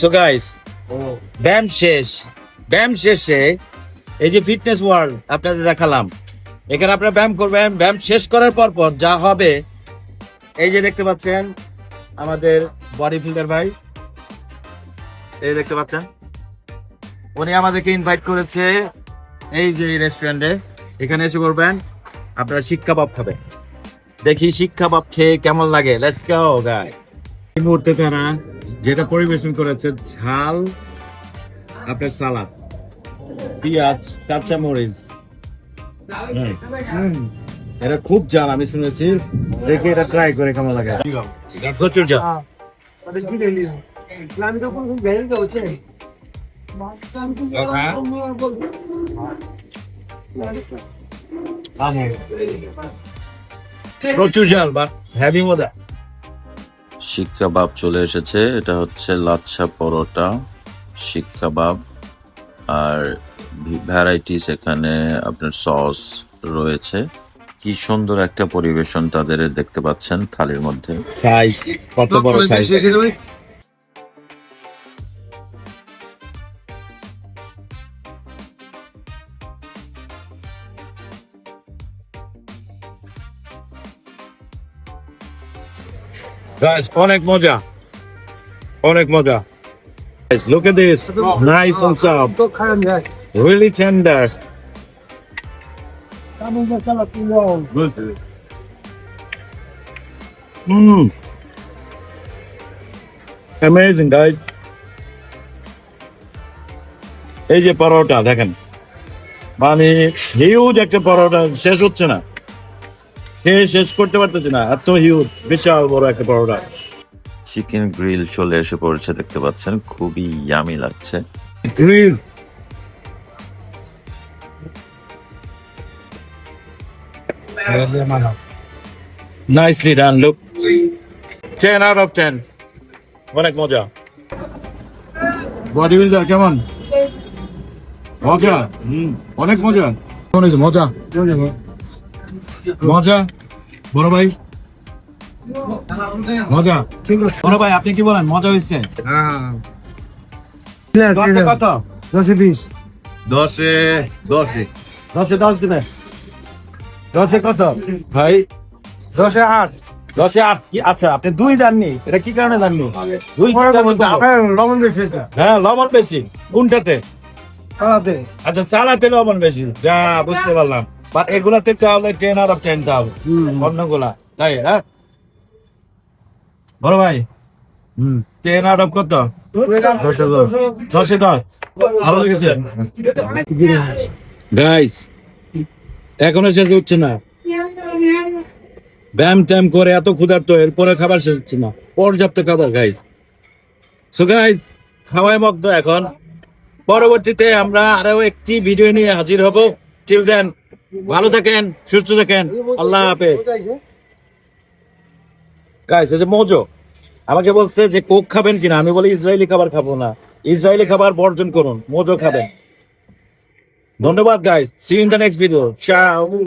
So guys ব্যায়াম শেষ। ব্যায়াম শেষে এই যে ফিটনেস ওয়ার্ল্ড আপনাদের দেখালাম এখানে আপনারা ব্যায়াম করবেন। ব্যায়াম শেষ করার পর পর যা হবে এই যে দেখতে পাচ্ছেন আমাদের বডি ফিল্ডার ভাই এই দেখতে পাচ্ছেন। উনি আমাদেরকে ইনভাইট করেছে এই যে রেস্টুরেন্টে এখানে এসে করবেন আপনারা শিক কাবাব খাবেন। দেখি শিক কাবাব খেয়ে কেমন লাগে। লেটস গো গাই এই মুহূর্তে তারা যেটা পরিবেশন করেছে ঝাল আপনার সালাদ পেঁয়াজ কাঁচা মরিচ হুম। এটা খুব জাল আমি শুনেছি। দেখি এটা ট্রাই করে কেমন লাগে। প্রচুর জাল প্রচুর জাল বা হ্যাভি মজা। শিক কাবাব চলে এসেছে। এটা হচ্ছে লাচ্ছা পরোটা শিক্ষাবাব আর ভ্যারাইটিস এখানে আপনার সস রয়েছে। কি সুন্দর একটা পরিবেশন তাদের দেখতে পাচ্ছেন থালির মধ্যে। সাইজ কত বড় সাইজ Guys, অনেক মজা অনেক মজা look at this nice and soft really tender good mm. amazing guys এই যে পরোটা দেখেন মানে হিউজ একটা পরোটা শেষ হচ্ছে না খেয়ে শেষ করতে পারতেছি না। এত হিউজ বিশাল বড় একটা পরোটা। চিকেন গ্রিল চলে এসে পড়েছে দেখতে পাচ্ছেন খুবই ইয়ামি লাগছে। Grill! Nicely done look ten out of ten অনেক মজা। বডি বিল্ডার কেমন? মজা? হুম অনেক মজা। মজা? মজা? বড় ভাই? মজা? ঠিক আছে। বড় ভাই আপনি কি বলেন? মজা হয়েছে দশে কত? দশে বিশ। দশে দশে। দশে দশ দিবে। দশে কত? ভাই? দশে আট। দশে আট? কি? আচ্ছা আপনি দুই দেননি। এটা কি কারণে দেননি? দুই লবণ বেশি হ্যাঁ লবণ বেশি। কোনটাতে? তাতে আচ্ছা চালাতে লবণ বেশি। যা বুঝতে পারলাম। বাট এগুলাতে তাহলে টেন আউট অফ টেন তাও অন্যগুলা। তাই হ্যাঁ? বড় ভাই টেন আউট অফ কত? দশে দশ। দশে দশ ভালো লেগেছে। গাইস এখনও শেষ হচ্ছে না। ব্যায়াম ট্যাম করে এত ক্ষুধার্ত এরপরে খাবার শেষ হচ্ছে না। পর্যাপ্ত খাবার গাইস সো গাইস খাওয়াই মগ্ন এখন। পরবর্তীতে আমরা আরও একটি ভিডিও নিয়ে হাজির হব। টিল দেন ভালো থাকেন, সুস্থ থাকেন। আল্লাহ হাফেজ। গাইস মোজো, আমাকে বলছে যে কোক খাবেন কিনা? আমি বলি, ইসরায়েলি খাবার খাব না। ইসরায়েলি খাবার বর্জন করুন, মজো খাবেন। ধন্যবাদ guys see in the next video